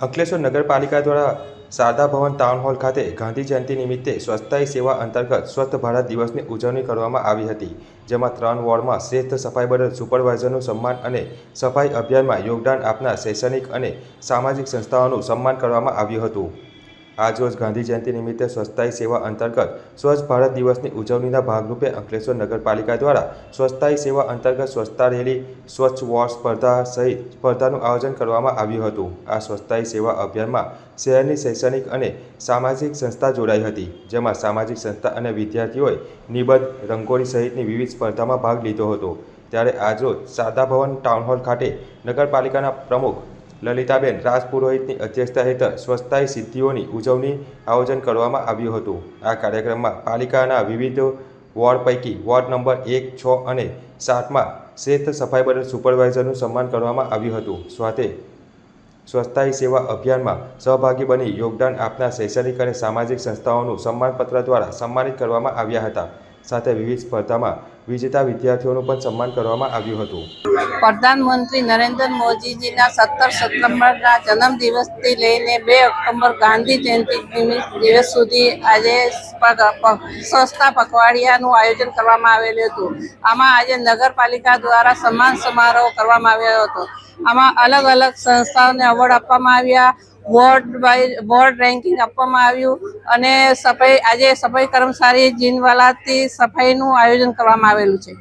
અંકલેશ્વર નગરપાલિકા દ્વારા શારદા ભવન town hall ખાતે ગાંધી જયંતિ નિમિત્તે સ્વચ્છતા સેવા અંતર્ગત સ્વચ્છ ભારત દિવસની ઉજવણી કરવામાં આવી હતી, જેમાં ત્રણ વોર્ડમાં શ્રેષ્ઠ સફાઈ બદલ સુપરવાઇઝરનું સન્માન અને સફાઈ અભિયાનમાં યોગદાન આપનાર શૈક્ષણિક અને સામાજિક સંસ્થાઓનું સન્માન કરવામાં આવ્યું હતું. આજરોજ ગાંધી જયંતિ નિમિત્તે સ્વચ્છતાઈ સેવા અંતર્ગત સ્વચ્છ ભારત દિવસની ઉજવણીના ભાગરૂપે અંકલેશ્વર નગરપાલિકા દ્વારા સ્વચ્છતાઈ સેવા અંતર્ગત સ્વચ્છતા રેલી, સ્વચ્છ વોર્ડ સ્પર્ધા સહિત સ્પર્ધાનું આયોજન કરવામાં આવ્યું હતું. આ સ્વચ્છતાઈ સેવા અભિયાનમાં શહેરની શૈક્ષણિક અને સામાજિક સંસ્થા જોડાઈ હતી, જેમાં સામાજિક સંસ્થા અને વિદ્યાર્થીઓએ નિબંધ રંગોળી સહિતની વિવિધ સ્પર્ધામાં ભાગ લીધો હતો. ત્યારે આજરોજ સાદા ભવન ટાઉન હોલ ખાતે નગરપાલિકાના પ્રમુખ લલિતાબેન રાજપુરોહિતની અધ્યક્ષતા હેઠળ સ્વચ્છતાઈ સિદ્ધિઓની ઉજવણી આયોજન કરવામાં આવ્યું હતું. આ કાર્યક્રમમાં પાલિકાના વિવિધ વોર્ડ પૈકી વોર્ડ નંબર એક, છ અને સાતમાં શ્રેષ્ઠ સફાઈ બદલ સુપરવાઇઝરનું સન્માન કરવામાં આવ્યું હતું. સાથે સ્વચ્છતાઈ સેવા અભિયાનમાં સહભાગી બની યોગદાન આપનાર શૈક્ષણિક અને સામાજિક સંસ્થાઓનું સન્માનપત્ર દ્વારા સન્માનિત કરવામાં આવ્યા હતા. સાથે વિવિધ સ્પર્ધામાં વિજેતા વિદ્યાર્થીઓનું પણ સન્માન કરવામાં આવ્યું હતું. પ્રધાનમંત્રી નરેન્દ્ર મોદીજીના સત્તર સપ્ટેમ્બરના જન્મદિવસથી લઈને બે ઓક્ટોબર ગાંધી જયંતિ દિવસ સુધી આજે સ્વચ્છતા પખવાડિયાનું આયોજન કરવામાં આવેલું હતું. આમાં આજે નગરપાલિકા દ્વારા સન્માન સમારોહ કરવામાં આવ્યો હતો. આમાં અલગ અલગ સંસ્થાઓને એવોર્ડ આપવામાં આવ્યા. વોર્ડ વાઇઝ વોર્ડ રેન્કિંગ આપવામાં આવ્યું અને સફાઈ, આજે સફાઈ કર્મચારી જીનવાલાથી સફાઈનું આયોજન કરવામાં આવેલું છે.